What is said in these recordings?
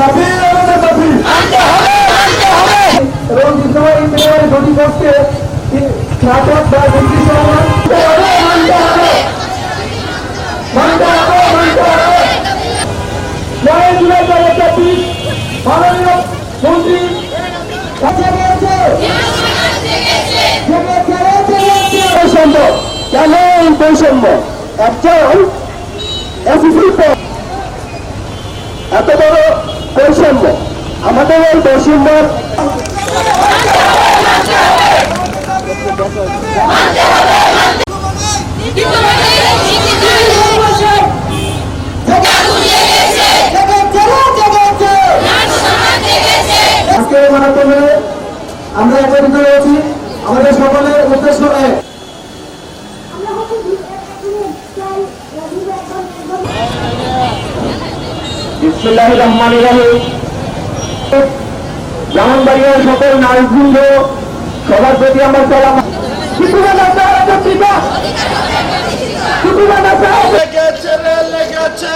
দাবি আমাদের দাবি এবং ডিসেম্বর ইঞ্জিনিয়ারিং দুটি কোর্সকে স্নাতক বা ডিগ্রি সমান নয় জুলাই দু হাজার চব্বিশ মাননীয় মন্ত্রী বৈষম্য। কেন এই বৈষম্য? একজন এত বড় বৈষম্য। আমাদের এই বৈষম্য আজকে মানববন্ধনে আমরা একত্রিত হয়েছি আমাদের সকলের উদ্দেশ্য এক বিসমুল্লাহ রহমান রহিম ব্রাহ্মণবাড়িয়ার সকল নারীবৃন্দ সবার প্রতি আমার সালাম। লেগেছে।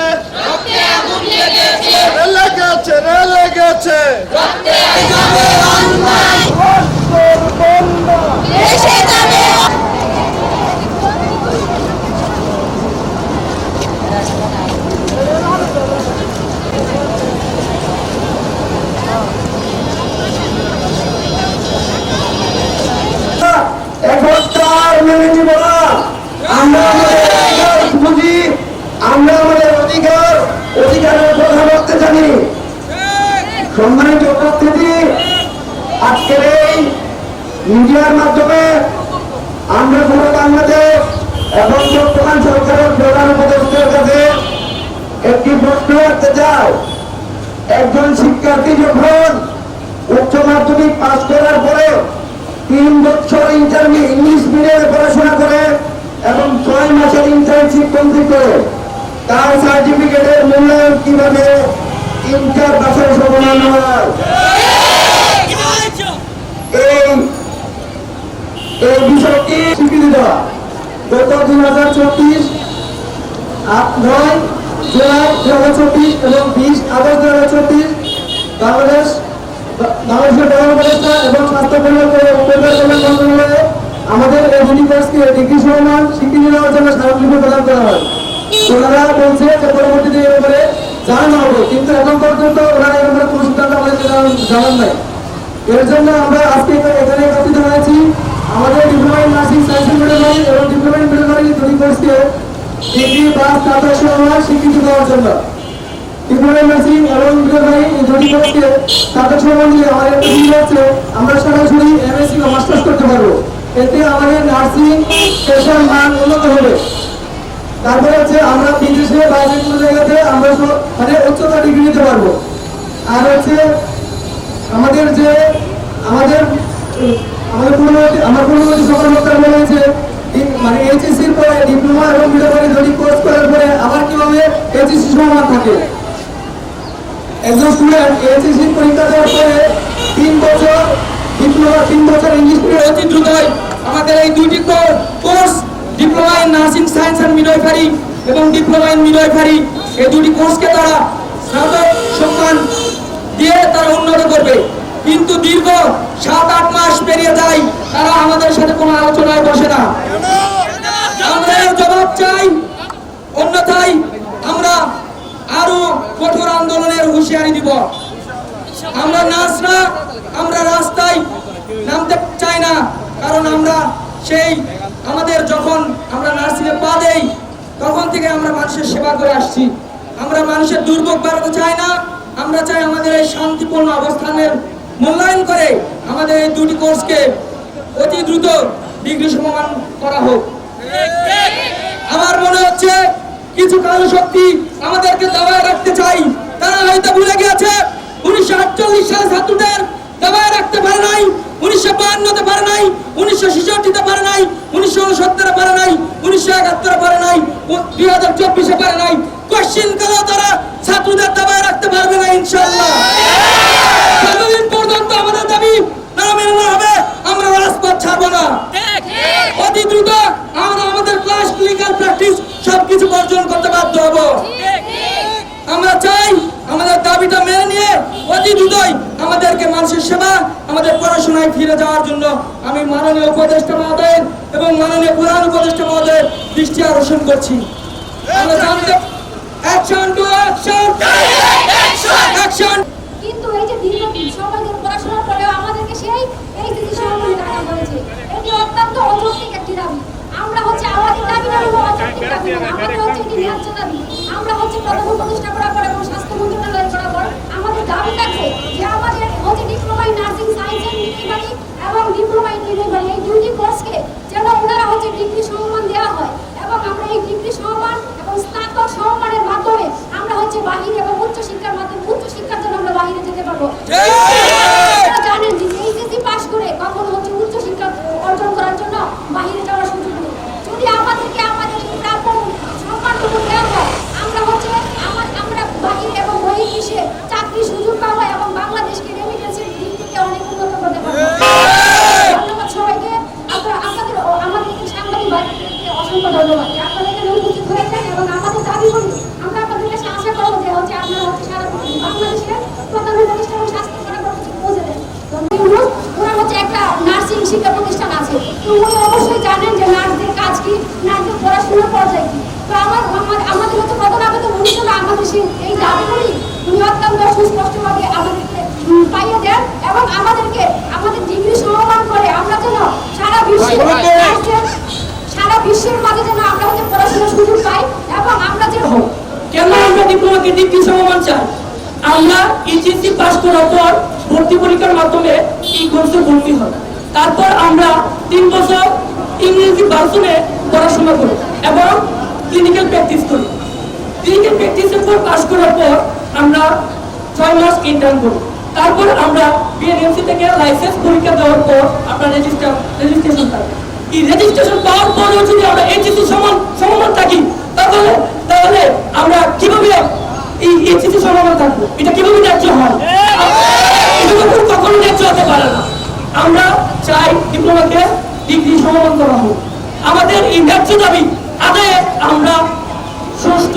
লেগেছে রে লেগেছে রে লেগেছে এখন তার মেনে নিব না আমরা আমাদের অধিকার বুঝি আমরা আমাদের অধিকার অধিকারের বলতে জানি। সম্মানিত উপস্থিতি, আজকের এই মিডিয়ার মাধ্যমে আমরা পুরো বাংলাদেশ এবং বর্তমান সরকারের প্রধান উপদেষ্টার কাছে একটি প্রশ্ন রাখতে চাও একজন শিক্ষার্থী যখন উচ্চ মাধ্যমিক পাস করার পরে তিন বছর ইন্টারমিডিয়েট ইংলিশ মিডিয়ামে পড়াশোনা করে এবং ছয় মাসের ইন্টার্নশিপ কমপ্লিট করে তার সার্টিফিকেটের মূল্যায়ন কীভাবে? সমান দুই হাজার চব্বিশ, আট, নয় এবং বিশ দু হাজার আমাদের এই ডিগ্রি সমান স্বীকৃতি দেওয়ার জন্য স্মারকলিপি প্রদান করা হয়। ওনারা বলছে যে পরবর্তীতে এ ব্যাপারে জানানো হবে, কিন্তু এখন পর্যন্ত ওনারা এ ব্যাপারে কোনো সিদ্ধান্ত আমাদেরকে জানান- নাই। এর জন্য আমরা আজকে এখানে একত্রিত হয়েছি। আমাদের diploma in nursing science medical এবং ডিপ্লোমা ইন মেডিকেল দুটি কোর্সকে ডিগ্রি বা স্নাতক সমান স্বীকৃতি দেওয়ার জন্য। আমাদের আমরা সরাসরি এতে আমাদের নার্সিং পেশার মান উন্নত হবে। তারপরে হচ্ছে আমরা বিদেশে বাইরে কোনো জায়গাতে আমরা মানে উচ্চতা ডিগ্রি নিতে পারব। আর হচ্ছে আমাদের যে আমাদের আমাদের পূর্ববর্তী, আমার পূর্ববর্তী সকল বক্তারা বলেছে এই- মানে এইচএসসির পরে ডিপ্লোমা এবং বিড়াবাড়ি দুটি কোর্স করার পরে আবার কীভাবে এইচএসসি সমান থাকে? একজন স্টুডেন্ট এইচএসসি পরীক্ষা দেওয়ার পরে তিন বছর ডিপ্লোমা তিন বছর ইংলিশ মিডিয়াম অতি দ্রুতই আমাদের এই দুইটি co- course diploma in nursing science and midwifery এবং ডিপ্লোমা ইন মিডওয়াইফারি এই দুটি কোর্সকে তারা স্নাতক সম্মান দিয়ে তারা উন্নত করবে। কিন্তু দীর্ঘ সাত, আট মাস পেরিয়ে যায়, তারা আমাদের সাথে কোনো আলোচনায় বসে না। আমরা জবাব চাই। অন্যথায় আমরা আরও কঠোর আন্দোলনের হুঁশিয়ারি দিব। আমরা নাচরা আমরা রাস্তায় নামতে চাই না, কারণ আমরা সেই আমাদের যখন আমরা নার্সিংয়ে পা দেই, তখন থেকে আমরা মানুষের সেবা করে আসছি। আমরা মানুষের দুর্ভোগ বাড়াতে চাই না, আমরা চাই আমাদের এই শান্তিপূর্ণ অবস্থানের মূল্যায়ন করে আমাদের এই দুটি কোর্সকে অতি দ্রুত ডিগ্রি সমান করা হোক। আমার মনে হচ্ছে কিছু কালো শক্তি আমাদেরকে দাবায় রাখতে চাই। তারা হয়তো ভুলে গিয়েছে, উনিশশো সালে ছাত্রদের দাবায় রাখতে পারে নাই বাহান্নতে পারে নাই উনিশশো ছেষট্টিতে পারে নাই উনিশশো উনসত্তরে পারে নাই উনিশশো একাত্তরে পারে নাই দুই হাজার চব্বিশে পারে নাই। কোশ্চিন কালেও তারা ছাত্রদের দাবায় রাখতে পারবে না ইনশাল্লাহ যতদিন পর্যন্ত আমাদের দাবি না মেনে না হবে আমরা রাজপথ ছাড়বো না। অতি দ্রুত আমরা আমাদের ক্লাস ক্লিনিক্যাল প্র্যাকটিস সবকিছু বর্জন করতে বাধ্য হব আমরা চাই আমাদের দাবিটা মেনে নিয়ে অতি দ্রুতই আমাদেরকে মানুষের সেবা, আমাদের পড়াশোনায় ফিরে যাওয়ার জন্য আমি মাননীয় উপদেষ্টা মহোদয়ের এবং মাননীয় প্রধান উপদেষ্টা মহোদয়ের দৃষ্টি আকর্ষণ করছি। পড়াশোনার সেই এটি আমরা হচ্ছে আমাদের দাবি না হচ্ছে এটি আমরা হচ্ছে প্রথম প্রতিষ্ঠা করার পর এবং স্বাস্থ্য মন্ত্রণালয় আমাদের দাবি থাকছে যে আমাদের হচ্ছে diploma in nursing science and delivery এবং ডিপ্লোমা ইন ডেলিভারি এই দুটি কোর্সকে যেন ওনারা হচ্ছে ডিগ্রি সমমান দেওয়া হয় এবং আমরা এই ডিগ্রি সম্মান এবং স্নাতক সম্মানের মাধ্যমে আমরা হচ্ছে বাহিরে এবং উচ্চশিক্ষার মাধ্যমে উচ্চশিক্ষার জন্য আমরা বাহিরে যেতে পারব আপনারা জানেন যে এইচএসসি পাস করে কখনো হচ্ছে উচ্চ শিক্ষা অর্জন করার জন্য বাহিরে যাওয়ার সুযোগ নেই যদি আমাদেরকে আমাদের এই প্রাপ্য সম্মানটুকু দেওয়া হয় আমরা হচ্ছে আমার আমরা বাহিরে এবং বহির্বিশ্বে চাকরির সুযোগ পাবো এবং বাংলাদেশকে রেমিটেন্সের দিক থেকে অনেক উন্নত করতে পারব ধন্যবাদ সবাইকে আপনারা আপনাদের ও আমাদের এই সাংবাদিক ভাইদেরকে অসংখ্য ধন্যবাদ যে আপনারা এখানে উপস্থিত হয়েছেন এবং আমাদের দাবিগুলি আমরা আপনাদের কাছে আশা করব যে হচ্ছে আপনারা হচ্ছে সারা বাংলাদেশের প্রধান প্রতিষ্ঠান এবং স্বাস্থ্য সেবা কর্মসূচি পৌঁছে দেন তো ইউনুস, ওনার হচ্ছে একটা নার্সিং শিক্ষা প্রতিষ্ঠান আছে। তো উনি অবশ্যই জানেন যে নার্সদের কাজ কি নার্সদের পড়াশোনার পর্যায়ে কি। তো আমার আমাদের হচ্ছে প্রধান আবেদন উনি ছিল আমাদের সেই এই দাবিগুলি উনি অত্যন্ত সুস্পষ্টভাবে আমাদেরকে পাইয়ে দেন এবং আমাদেরকে আমাদের ডিগ্রি সমমান করে আমরা যেন সারা বিশ্বে সারা বিশ্বের মাঝে যেন আমরা হচ্ছে পড়াশোনার সুযোগ পাই এবং আমরা যেন কেন আমরা ডিপ্লোমাকে ডিগ্রি সমমান চাই? আমরা এইচএসসি পাস করার পর ভর্তি পরীক্ষার মাধ্যমে এই কোর্সে ভর্তি হই তারপর আমরা তিন বছর ইংরেজি ভার্সনে পড়াশোনা করি এবং ক্লিনিক্যাল প্র্যাকটিস করি ক্লিনিক্যাল প্র্যাকটিসের পর পাস করার পর আমরা ছয় মাস ইন্টার্ন করি তারপর আমরা বিএনএমসি থেকে লাইসেন্স পরীক্ষা দেওয়ার পর আমরা রেজিস্টার রেজিস্ট্রেশন থাকি এই রেজিস্ট্রেশন পাওয়ার পরেও যদি আমরা এইচএসসি সমান সমান থাকি তাহলে তাহলে আমরা কীভাবে এই এইচএসসি সমান থাকব এটা কীভাবে ন্যায্য হয় কখনো ন্যায্য হতে পারে না আমরা চাই ডিপ্লোমাকে ডিগ্রি সমান করা হোক। আমাদের এই ন্যায্য দাবি, আদায়ে আমরা ষষ্ঠ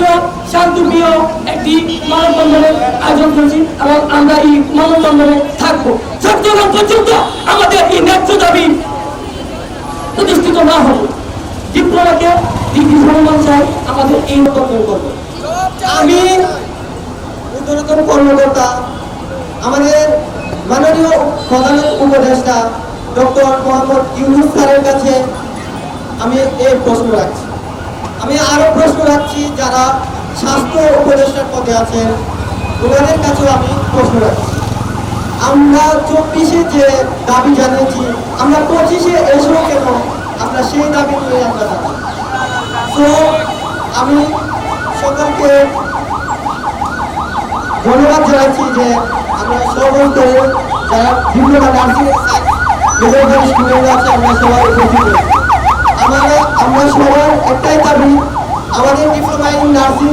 শান্তিপ্রিয় একটি মানববন্ধনের আয়োজন করেছি এবং আমরা এই মানববন্ধনে থাকব। যতক্ষণ পর্যন্ত আমাদের এই ন্যায্য দাবি প্রতিষ্ঠিত না হবে ডিপ্লোমাকে ডিগ্রি সমমান চাই আমাদের এই মন্তব্য করব। আমি উত্তরতম কর্মকর্তা, আমাদের মাননীয় প্রধান উপদেষ্টা ডক্টর মোহাম্মদ ইউনুস স্যারের কাছে আমি এই প্রশ্ন রাখছি। আমি আরও প্রশ্ন রাখছি, যারা স্বাস্থ্য উপদেষ্টার পদে আছেন, ওনাদের কাছেও আমি প্রশ্ন রাখছি। আমরা চব্বিশে যে দাবি জানিয়েছি, আমরা পঁচিশে এসেও কেন আমরা সেই দাবি নিয়ে আমরা যাচ্ছি তো আমি সকলকে ধন্যবাদ জানাচ্ছি যে আমরা সমস্ত যারা ডিপ্লোমা নার্সিং মেডিকেল স্টুডেন্ট আছে আমরা সবাই উপস্থিত। আমাদের আমরা সবার একটাই দাবি আমাদের ডিপ্লোমা ইন নার্সিং